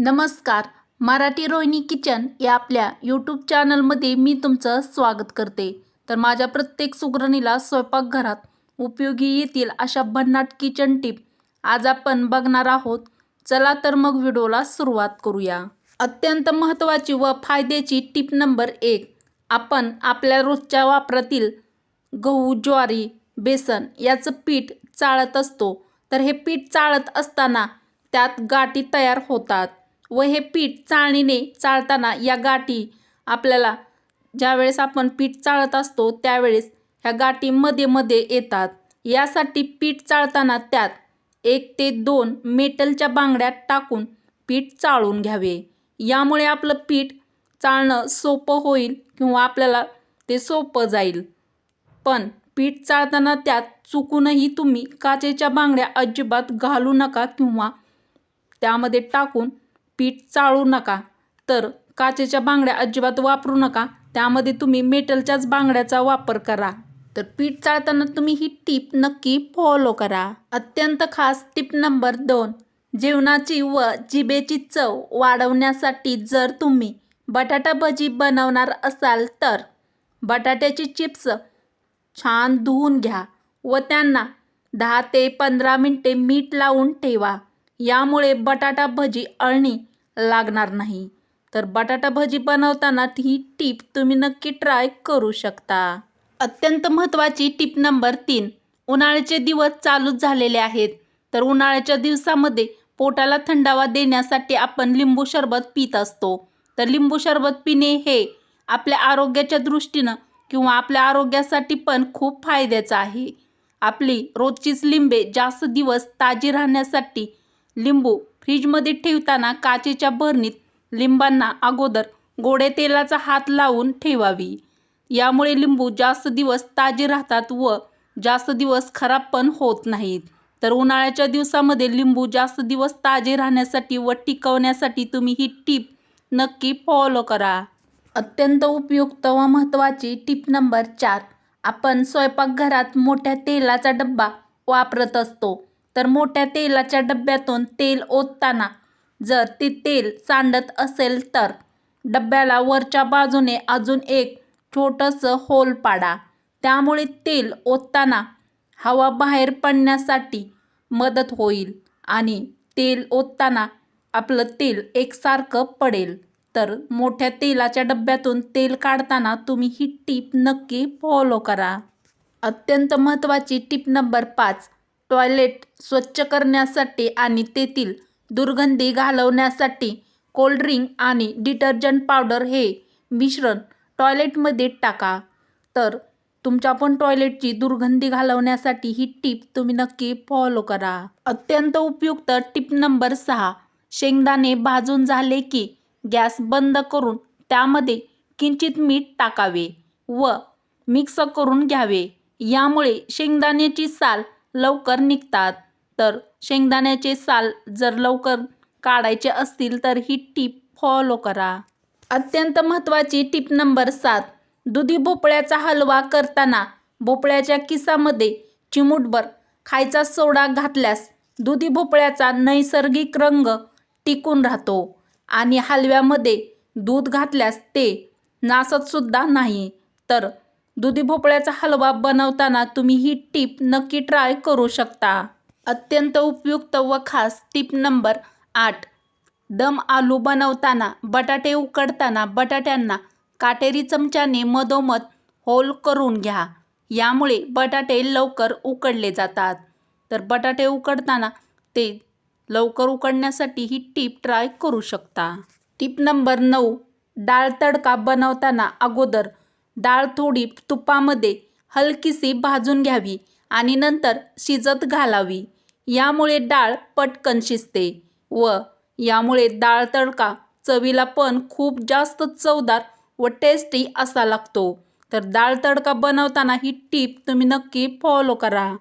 नमस्कार. मराठी रोहिणी किचन या आपल्या यूट्यूब चॅनलमध्ये मी तुमचं स्वागत करते. तर माझ्या प्रत्येक सुगरणीला स्वयंपाकघरात उपयोगी येतील अशा भन्नाट किचन टिप आज आपण बघणार आहोत. चला तर मग व्हिडिओला सुरुवात करूया. अत्यंत महत्त्वाची व फायद्याची टिप नंबर एक. आपण आपल्या रोजच्या वापरातील गहू ज्वारी बेसन याचं पीठ चाळत असतो. तर हे पीठ चाळत असताना त्यात गाठी तयार होतात. व हे पीठ चाळणीने चाळताना या गाठी आपल्याला ज्यावेळेस आपण पीठ चाळत असतो त्यावेळेस ह्या गाठी मध्ये मध्ये येतात. यासाठी पीठ चाळताना त्यात एक ते दोन मेटलच्या बांगड्यात टाकून पीठ चाळून घ्यावे. यामुळे आपलं पीठ चाळणं सोपं होईल किंवा आपल्याला ते सोपं जाईल. पण पीठ चाळताना त्यात चुकूनही तुम्ही काचेच्या बांगड्या अजिबात घालू नका किंवा त्यामध्ये टाकून पीठ चाळू नका. तर काचेच्या बांगड्या अजिबात वापरू नका. त्यामध्ये तुम्ही मेटलच्याच बांगड्याचा वापर करा. तर पीठ चाळताना तुम्ही ही टीप नक्की फॉलो करा. अत्यंत खास टीप नंबर दोन जेवणाची व जिभेची चव वाढवण्यासाठी जर तुम्ही बटाटा भजी बनवणार असाल तर बटाट्याची चिप्स छान धुवून घ्या व त्यांना दहा ते पंधरा मिनटे मीठ लावून ठेवा. यामुळे बटाटा भजी अळणी लागणार नाही. तर बटाटा भजी बनवताना ही टीप तुम्ही नक्की ट्राय करू शकता. अत्यंत महत्त्वाची टीप नंबर तीन. उन्हाळ्याचे दिवस चालू झालेले आहेत. तर उन्हाळ्याच्या दिवसामध्ये पोटाला थंडावा देण्यासाठी आपण लिंबू सरबत पित असतो. तर लिंबू सरबत पिणे हे आपल्या आरोग्याच्या दृष्टीनं किंवा आपल्या आरोग्यासाठी पण खूप फायद्याचं आहे. आपली रोजचीच लिंबे जास्त दिवस ताजी राहण्यासाठी लिंबू फ्रीजमध्ये ठेवताना काचेच्या भरणीत लिंबांना अगोदर गोड्या तेलाचा हात लावून ठेवावी. यामुळे लिंबू जास्त दिवस ताजे राहतात व जास्त दिवस खराब पण होत नाहीत. तर उन्हाळ्याच्या दिवसामध्ये लिंबू जास्त दिवस ताजे राहण्यासाठी व टिकवण्यासाठी तुम्ही ही टीप नक्की फॉलो करा. अत्यंत उपयुक्त व महत्त्वाची टीप नंबर चार. आपण स्वयंपाकघरात मोठ्या तेलाचा डब्बा वापरत असतो. तर मोठ्या तेलाच्या डब्यातून तेल ओतताना जर ते तेल सांडत असेल तर डब्याला वरच्या बाजूने अजून एक छोटंसं होल पाडा. त्यामुळे तेल ओतताना हवा बाहेर पडण्यासाठी मदत होईल आणि तेल ओतताना आपलं तेल एकसारखं पडेल. तर मोठ्या तेलाच्या डब्यातून तेल काढताना तुम्ही ही टीप नक्की फॉलो करा. अत्यंत महत्त्वाची टीप नंबर पाच टॉयलेट स्वच्छ करण्यासाठी आणि तेथील दुर्गंधी घालवण्यासाठी कोल्ड्रिंक आणि डिटर्जंट पावडर हे मिश्रण टॉयलेटमध्ये टाका. तर तुमच्या पण टॉयलेटची दुर्गंधी घालवण्यासाठी ही टीप तुम्ही नक्की फॉलो करा. अत्यंत उपयुक्त टीप नंबर सहा शेंगदाणे भाजून झाले की गॅस बंद करून त्यामध्ये किंचित मीठ टाकावे व मिक्स करून घ्यावे. यामुळे शेंगदाण्याची साल लवकर निघतात. तर शेंगदाण्याचे साल जर लवकर काढायचे असतील तर ही टीप फॉलो करा. अत्यंत महत्त्वाची टीप नंबर सात. दुधी भोपळ्याचा हलवा करताना भोपळ्याच्या किसामध्ये चिमूटभर खायचा सोडा घातल्यास दुधी भोपळ्याचा नैसर्गिक रंग टिकून राहतो आणि हलव्यामध्ये दूध घातल्यास ते नासतसुद्धा नाही. तर दुधी भोपळ्याचा हलवा बनवताना तुम्ही ही टीप नक्की ट्राय करू शकता. अत्यंत उपयुक्त व खास टीप नंबर आठ. दम आलू बनवताना बटाटे उकडताना बटाट्यांना काटेरी चमच्याने मधोमध होल करून घ्या. यामुळे बटाटे लवकर उकडले जातात. तर बटाटे उकडताना ते लवकर उकडण्यासाठी ही टीप ट्राय करू शकता. टीप नंबर नऊ. डाळ तडका बनवताना अगोदर डाळ थोडी तुपामध्ये हलकीशी भाजून घ्यावी आणि नंतर शिजत घालावी. यामुळे डाळ पटकन शिजते व यामुळे डाळ तडका चवीला पण खूप जास्त चवदार व टेस्टी असा लागतो. तर डाळ तडका बनवताना ही टीप तुम्ही नक्की फॉलो करा.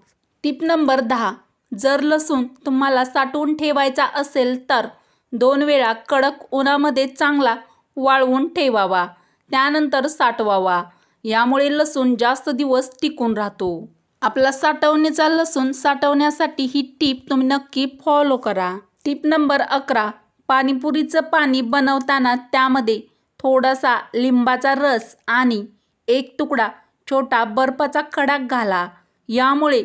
टीप नंबर दहा. जर लसूण तुम्हाला साठवून ठेवायचा असेल तर दोन वेळा कडक उन्हामध्ये चांगला वाळवून ठेवावा. त्यानंतर साठवावा. यामुळे लसूण जास्त दिवस टिकून राहतो. आपला साठवणीचा लसूण साठवण्यासाठी ही टीप तुम्ही नक्की फॉलो करा. टीप नंबर अकरा पाणीपुरीचं पाणी बनवताना त्यामध्ये थोडासा लिंबाचा रस आणि एक तुकडा छोटा बर्फाचा खडा घाला. यामुळे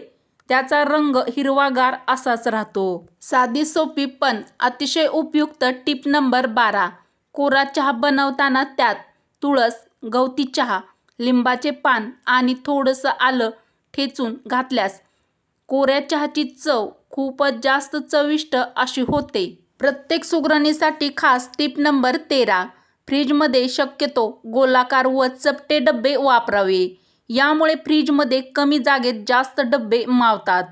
त्याचा रंग हिरवागार असाच राहतो. साधी सोपी पण अतिशय उपयुक्त टीप नंबर बारा कोरा चहा बनवताना त्यात तुळस गवती चहा लिंबाचे पान आणि थोडंसं आलं ठेचून घातल्यास कोऱ्या चहाची चव खूपच जास्त चविष्ट अशी होते. प्रत्येक सुगरणीसाठी खास टिप नंबर तेरा. फ्रीजमध्ये शक्यतो गोलाकार व चपटे डबे वापरावे. यामुळे फ्रीजमध्ये कमी जागेत जास्त डबे मावतात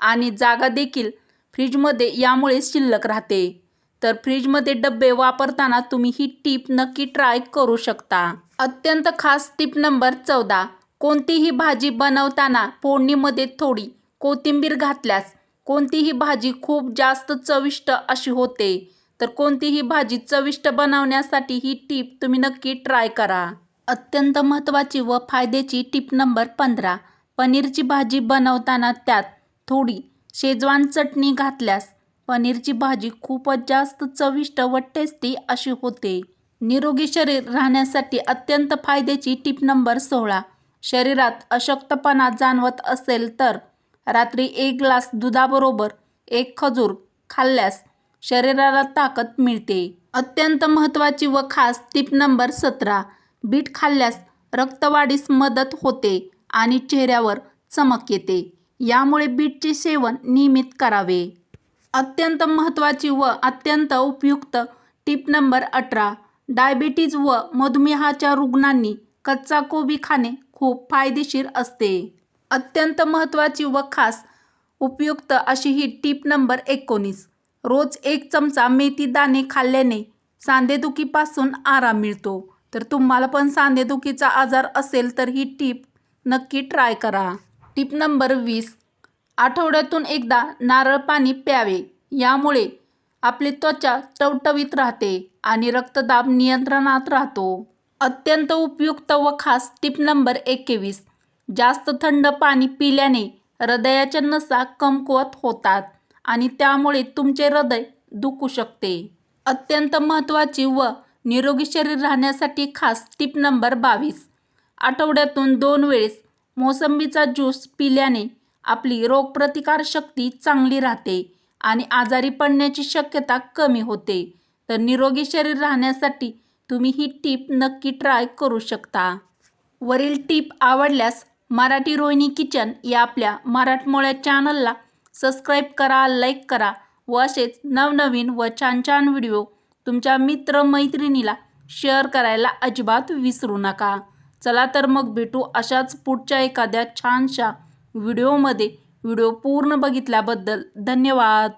आणि जागा देखील फ्रीजमध्ये यामुळे शिल्लक राहते. तर फ्रीजमध्ये डबे वापरताना तुम्ही ही टीप नक्की ट्राय करू शकता. अत्यंत खास टीप नंबर चौदा. कोणतीही भाजी बनवताना फोडणीमध्ये थोडी कोथिंबीर घातल्यास कोणतीही भाजी खूप जास्त चविष्ट अशी होते. तर कोणतीही भाजी चविष्ट बनवण्यासाठी ही टीप तुम्ही नक्की ट्राय करा. अत्यंत महत्त्वाची व फायद्याची टीप नंबर पंधरा. पनीरची भाजी बनवताना त्यात थोडी शेजवान चटणी घातल्यास पनीरची भाजी खूपच जास्त चविष्ट व टेस्टी अशी होते. निरोगी शरीर राहण्यासाठी अत्यंत फायद्याची टीप नंबर सोळा. शरीरात अशक्तपणा जाणवत असेल तर रात्री एक ग्लास दुधाबरोबर एक खजूर खाल्ल्यास शरीराला ताकद मिळते. अत्यंत महत्त्वाची व खास टीप नंबर सतरा. बीट खाल्ल्यास रक्तवाढीस मदत होते आणि चेहऱ्यावर चमक येते. यामुळे बीटचे सेवन नियमित करावे. अत्यंत महत्त्वाची व अत्यंत उपयुक्त टीप नंबर अठरा. डायबिटीज व मधुमेहाच्या रुग्णांनी कच्चा कोबी खाणे खूप फायदेशीर असते. अत्यंत महत्त्वाची व खास उपयुक्त अशी ही टीप नंबर एकोणीस. रोज एक चमचा मेथी दाणे खाल्ल्याने सांधेदुखीपासून आराम मिळतो. तर तुम्हाला पण सांधेदुखीचा आजार असेल तर ही टीप नक्की ट्राय करा. टीप नंबर वीस. आठवड्यातून एकदा नारळ पाणी प्यावे. यामुळे आपली त्वचा टवटवीत राहते आणि रक्तदाब नियंत्रणात राहतो. अत्यंत उपयुक्त व खास टीप नंबर एकवीस. जास्त थंड पाणी पिल्याने हृदयाच्या नसा कमकुवत होतात आणि त्यामुळे तुमचे हृदय दुखू शकते. अत्यंत महत्त्वाची व निरोगी शरीर राहण्यासाठी खास टीप नंबर बावीस. आठवड्यातून दोन वेळेस मोसंबीचा ज्यूस पिल्याने आपली रोगप्रतिकारशक्ती चांगली राहते आणि आजारी पडण्याची शक्यता कमी होते. तर निरोगी शरीर राहण्यासाठी तुम्ही ही टीप नक्की ट्राय करू शकता. वरील टीप आवडल्यास मराठी रोहिणी किचन या आपल्या मराठमोळ्या चॅनलला सबस्क्राईब करा लाईक करा व असेच नवनवीन व छान छान व्हिडिओ तुमच्या मित्रमैत्रिणीला शेअर करायला अजिबात विसरू नका. चला तर मग भेटू अशाच पुढच्या एखाद्या छानशा व्हिडिओमध्ये व्हिडिओ पूर्ण बघितल्याबद्दल धन्यवाद.